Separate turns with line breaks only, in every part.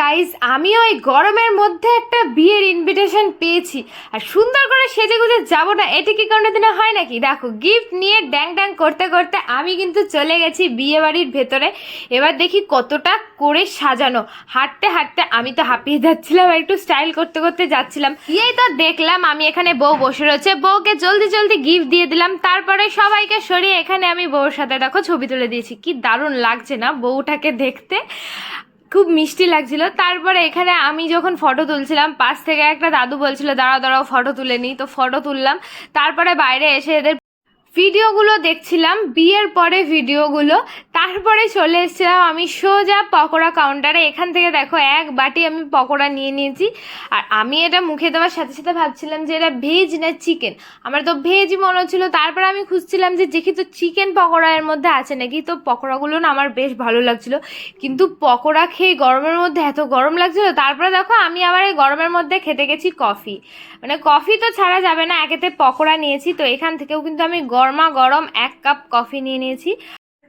Guys আমিও ওই গরমের মধ্যে একটা বিয়ের ইনভিটেশন পেয়েছি। আর সুন্দর করে সেজে গুজে যাব না, এটি কি কোনো দিনে হয় নাকি? দেখো গিফট নিয়ে ড্যাং ড্যাং করতে করতে আমি কিন্তু চলে গেছি বিয়ে বাড়ির ভেতরে। এবার দেখি কতটা করে সাজানো। হাঁটতে হাঁটতে আমি তো হাঁপিয়ে যাচ্ছিলাম, আর একটু স্টাইল করতে করতে যাচ্ছিলাম। এই তো দেখলাম, আমি এখানে বউ বসে রয়েছে। বউকে জলদি জলদি গিফট দিয়ে দিলাম, তারপরে সবাইকে সরিয়ে এখানে আমি বউর সাথে, দেখো, ছবি তুলে দিয়েছি। কি দারুণ লাগছে না বউটাকে দেখতে। খুব মিষ্টি লাগছিল। তারপরে এখানে আমি যখন ফটো তুলছিলাম, পাশ থেকে একটা দাদু বলছিল, দাঁড়াও দাঁড়াও ফটো তুলে নিই তো ফটো তুললাম। তারপরে বাইরে এসে এদের ভিডিওগুলো দেখছিলাম। বিয়ের পরে ভিডিওগুলো তারপরে চলে এসেছিলাম আমি সোজা পকোড়া কাউন্টারে এখান থেকে দেখো এক বাটি আমি পকোড়া নিয়ে নিয়েছি। আর আমি এটা মুখে দেওয়ার সাথে সাথে ভাবছিলাম যে এটা ভেজ না চিকেন আমার তো ভেজই মনে হচ্ছিল। তারপরে আমি খুঁজছিলাম যে দেখি তো চিকেন পকোড়া এর মধ্যে আছে নাকি, তো পকোড়াগুলো না আমার বেশ ভালো লাগছিল। কিন্তু পকোড়া খেয়ে গরমের মধ্যে এত গরম লাগছিল। তারপরে দেখো আমি আবার এই গরমের মধ্যে খেতে গেছি কফি মানে কফি তো ছাড়া যাবে না, একেতে পকোড়া নিয়েছি। তো এখান থেকেও কিন্তু আমি গরমা গরম এক কাপ কফি নিয়ে নিয়েছি।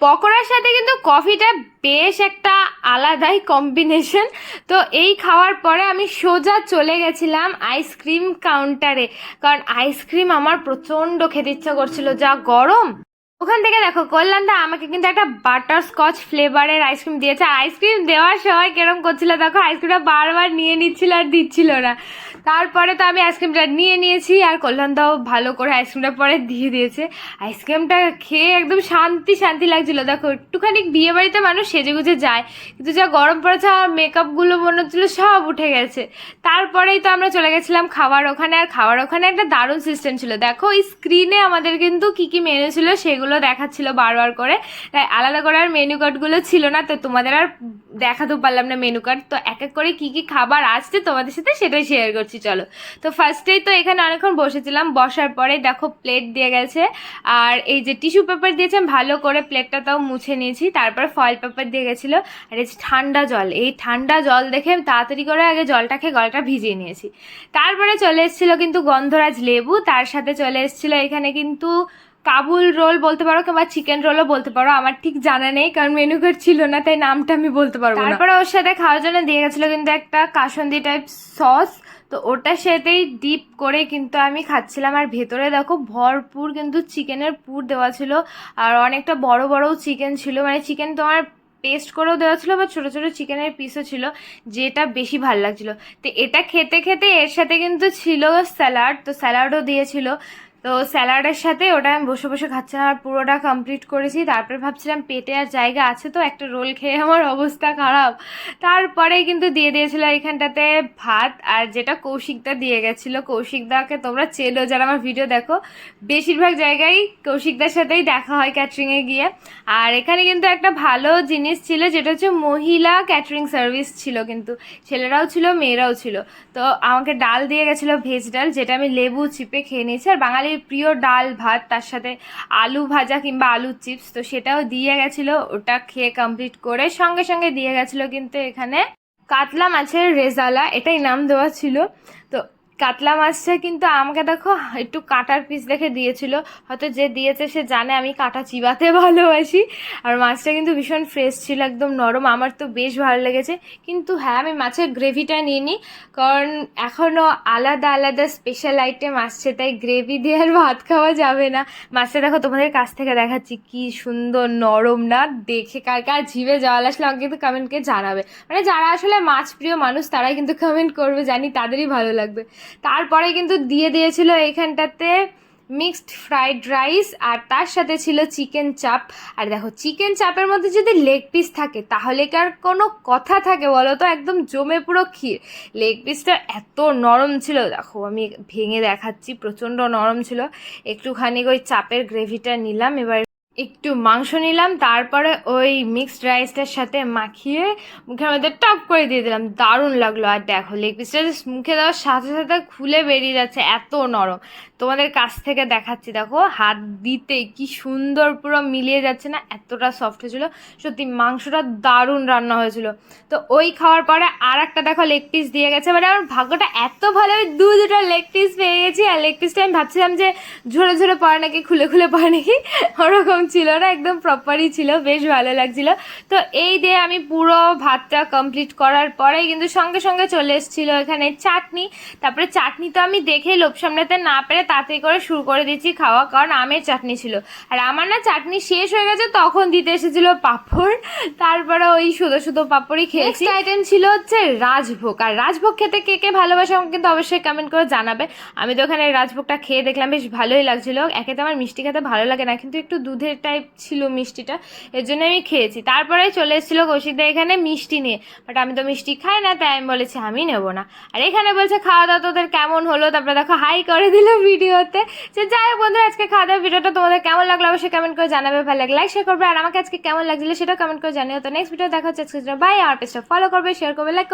পকোড়ার সাথে কিন্তু কফিটা বেশ একটা আলাদাই কম্বিনেশন তো এই খাওয়ার পরে আমি সোজা চলে গেছিলাম আইসক্রিম কাউন্টারে কারণ আইসক্রিম আমার প্রচণ্ড খেতে ইচ্ছা করছিল। যা গরম ওখান থেকে দেখো, কল্যাণদা আমাকে কিন্তু একটা বাটার স্কচ ফ্লেভারের আইসক্রিম দিয়েছে। আইসক্রিম দেওয়ার সময় কেরম করছিল দেখো আইসক্রিমটা বারবার নিয়ে নিচ্ছিল আর দিচ্ছিল না। তারপরে তো আমি আইসক্রিমটা নিয়ে নিয়েছি আর কল্যাণদাও ভালো করে আইসক্রিমটা পরে দিয়ে দিয়েছে। আইসক্রিমটা খেয়ে একদম শান্তি শান্তি লাগছিল। দেখো, একটুখানি বিয়ে বাড়িতে মানুষ সেজে গুজে যায়, কিন্তু যা গরম পড়েছে আর মেকআপগুলো মনে হচ্ছিল সব উঠে গেছে। তারপরেই তো আমরা চলে গেছিলাম খাওয়ার ওখানে, আর খাওয়ার ওখানে একটা দারুণ সিস্টেম ছিল। দেখো ওই স্ক্রিনে আমাদের কিন্তু কী কী মেনু ছিল সেগুলো দেখাচ্ছিল বারবার করে। তাই আলাদা করে আর মেনু কার্ডগুলো ছিল না, তো তোমাদের আর দেখাতেও পারলাম না মেনু কার্ড তো এক এক করে কী কী খাবার আসছে তোমাদের সাথে সেটাই শেয়ার করছি, চলো। তো ফার্স্টেই তো এখানে অনেকক্ষণ বসেছিলাম, বসার পরে দেখো প্লেট দিয়ে গেছে। আর এই যে টিস্যু পেপার দিয়েছেন ভালো করে প্লেটটা তাও মুছে নিয়েছি। তারপর ফয়েল পেপার দিয়ে গেছিল। আর এই ঠান্ডা জল, এই ঠান্ডা জল দেখে তাড়াতাড়ি করে আগে জলটা খেয়ে গলাটা ভিজিয়ে নিয়েছি। তারপরে চলে এসেছিল কিন্তু গন্ধরাজ লেবু, তার সাথে চলে এসেছিল এখানে কিন্তু কাবুল রোল বলতে পারো কিংবা চিকেন রোলও বলতে পারো, আমার ঠিক জানা নেই, কারণ মেনু কার্ড ছিল না, তাই নামটা আমি বলতে পারব তারপরে ওর সাথে খাওয়ার জন্য দিয়ে গেছিল কিন্তু একটা কাসন্দি টাইপ সস তো ওটার সাথেই ডিপ করে কিন্তু আমি খাচ্ছিলাম। আর ভেতরে দেখো ভরপুর কিন্তু চিকেনের পুর দেওয়া ছিল, আর অনেকটা বড় বড়ও চিকেন ছিল। মানে চিকেন তোমার পেস্ট করেও দেওয়া ছিল বা ছোটো ছোটো চিকেনের পিসও ছিল, যেটা বেশি ভালো লাগছিল। তো এটা খেতে খেতে এর সাথে কিন্তু ছিল স্যালাড তো স্যালাডও দিয়েছিল। তো স্যালাডের সাথে ওটা আমি বসে বসে খাচ্ছিলাম আর পুরোটা কমপ্লিট করেছি। তারপরে ভাবছিলাম পেটে আর জায়গা আছে তো, একটা রোল খেয়ে আমার অবস্থা খারাপ। তারপরে কিন্তু দিয়ে দিয়েছিল এখানটাতে ভাত আর যেটা কৌশিকদা দিয়ে গেছিল। কৌশিকদাকে তোমরা চেনো, যারা আমার ভিডিও দেখো, বেশিরভাগ জায়গায় কৌশিকদার সাথেই দেখা হয় ক্যাটারিংয়ে গিয়ে। আর এখানে কিন্তু একটা ভালো জিনিস ছিল, যেটা হচ্ছে মহিলা ক্যাটারিং সার্ভিস ছিল কিন্তু। ছেলেরাও ছিল, মেয়েরাও ছিল। তো আমাকে ডাল দিয়ে গেছিল ভেজ ডাল, যেটা আমি লেবু চিপে খেয়ে নিয়েছি। আর বাঙালির প্রিয় ডাল ভাত, তার সাথে আলু ভাজা কিংবা আলু চিপস, তো সেটাও দিয়ে গেছিল, ওটা খেয়ে কমপ্লিট করে সঙ্গে সঙ্গে দিয়ে গেছিল কিন্তু এখানে কাতলা মাছের রেজালা, এটাই নাম দেওয়া ছিল। তো কাতলা মাছটা কিন্তু আমাকে দেখো একটু কাটার পিস দেখে দিয়েছিল। হয়তো যে দিয়েছে সে জানে আমি কাটা চিবাতে ভালোবাসি। আর মাছটা কিন্তু ভীষণ ফ্রেশ ছিল, একদম নরম। আমার তো বেশ ভালো লেগেছে। কিন্তু হ্যাঁ আমি মাছের গ্রেভিটা নিয়ে নিই কারণ এখনও আলাদা আলাদা স্পেশাল আইটেম আসছে, তাই গ্রেভি দিয়ে আর ভাত খাওয়া যাবে না। মাছটা দেখো তোমাদের কাছ থেকে দেখাচ্ছি, কি সুন্দর নরম না। দেখে কার কার জিভে জল আসলে, আমাকে কিন্তু কমেন্টকে জানাবে। মানে যারা আসলে মাছ প্রিয় মানুষ, তারাই কিন্তু কমেন্ট করবে, জানি তাদেরই ভালো লাগবে। তারপরে কিন্তু দিয়ে দিয়েছিল এইখানটাতে মিক্সড ফ্রাইড রাইস আর তার সাথে ছিল চিকেন চাপ। আর দেখো, চিকেন চাপের মধ্যে যদি লেগ পিস থাকে, তাহলে কি আর কোনো কথা থাকে বলো তো? একদম জমে পুরো ক্ষীর। লেগ পিসটা এত নরম ছিল, দেখো আমি ভেঙে দেখাচ্ছি, প্রচণ্ড নরম ছিল। একটুখানি ওই চাপের গ্রেভিটা নিলাম, এবার একটু মাংস নিলাম, তারপরে ওই মিক্সড রাইসটার সাথে মাখিয়ে মুখের মধ্যে টপ করে দিয়ে দিলাম। দারুণ লাগল। আর দেখো লেগ পিসটা মুখে দেওয়ার সাথে সাথে খুলে বেরিয়ে যাচ্ছে, এত নরম। তোমাদের কাছ থেকে দেখাচ্ছি, দেখো, হাত দিতে কি সুন্দর পুরো মিলিয়ে যাচ্ছে না, এতটা সফট হয়েছিল। সত্যি, মাংসটা দারুণ রান্না হয়েছিল। তো ওই খাওয়ার পরে আর একটা দেখো লেগ পিস দিয়ে গেছে। মানে আমার ভাগ্যটা এত ভালো দু দুটো লেগ পিস পেয়ে গেছি। আর লেগ পিসটা আমি ভাবছিলাম যে ঝরে ঝরে পড়ে নাকি, খুলে খুলে পড়ে নাকি, ওরকম ছিল না, একদম প্রপারই ছিল, বেশ ভালো লাগছিল। তো এই দিয়ে আমি পুরো ভাতটা কমপ্লিট করার পরে কিন্তু সঙ্গে সঙ্গে চলে এসেছিল এখানে চাটনি। তারপরে চাটনি তো আমি দেখেই লোভ সামলাতে না পেরে তাতে করে শুরু করে দিচ্ছি খাওয়া, কারণ আমের চাটনি ছিল। আর আমার না চাটনি শেষ হয়ে গেছে, তখন দিতে এসেছিল পাঁপড়। তারপরে ওই শুধু শুধু পাঁপড়ই খেয়েছি। আইটেম ছিল হচ্ছে রাজভোগ। আর রাজভোগ খেতে কে কে ভালোবাসে আমাকে কিন্তু অবশ্যই কমেন্ট করে জানাবে। আমি তো ওখানে রাজভোগটা খেয়ে দেখলাম, বেশ ভালোই লাগছিল। একে তো আমার মিষ্টি খেতে ভালো লাগে না, কিন্তু একটু দুধের টাইপ ছিল মিষ্টিটা, এর জন্য আমি খেয়েছি। তারপরে চলে এসেছিল কৌশিকদা এখানে মিষ্টি নিয়ে। বাট আমি তো মিষ্টি খাই না, তাই আমি বলেছি আমি নেব না। আর এখানে বলছে খাওয়া দাওয়া তোদের কেমন হলো? তারপরে দেখো হাই করে দিল ভিডিওতে। যে যাই হোক বন্ধুরা, আজকে খাওয়া দাওয়া ভিডিওটা তোমাদের কেমন লাগল অবশ্যই কমেন্ট করে জানাবে, ভালো লাগলে লাইক শেয়ার করবে। আর আমাকে আজকে কেমন লাগছিল সেটাও কমেন্ট করে জানিও। তো নেক্সট ভিডিও দেখা হচ্ছে বাই আমার পেজটা ফলো করবে শেয়ার করবে লাইক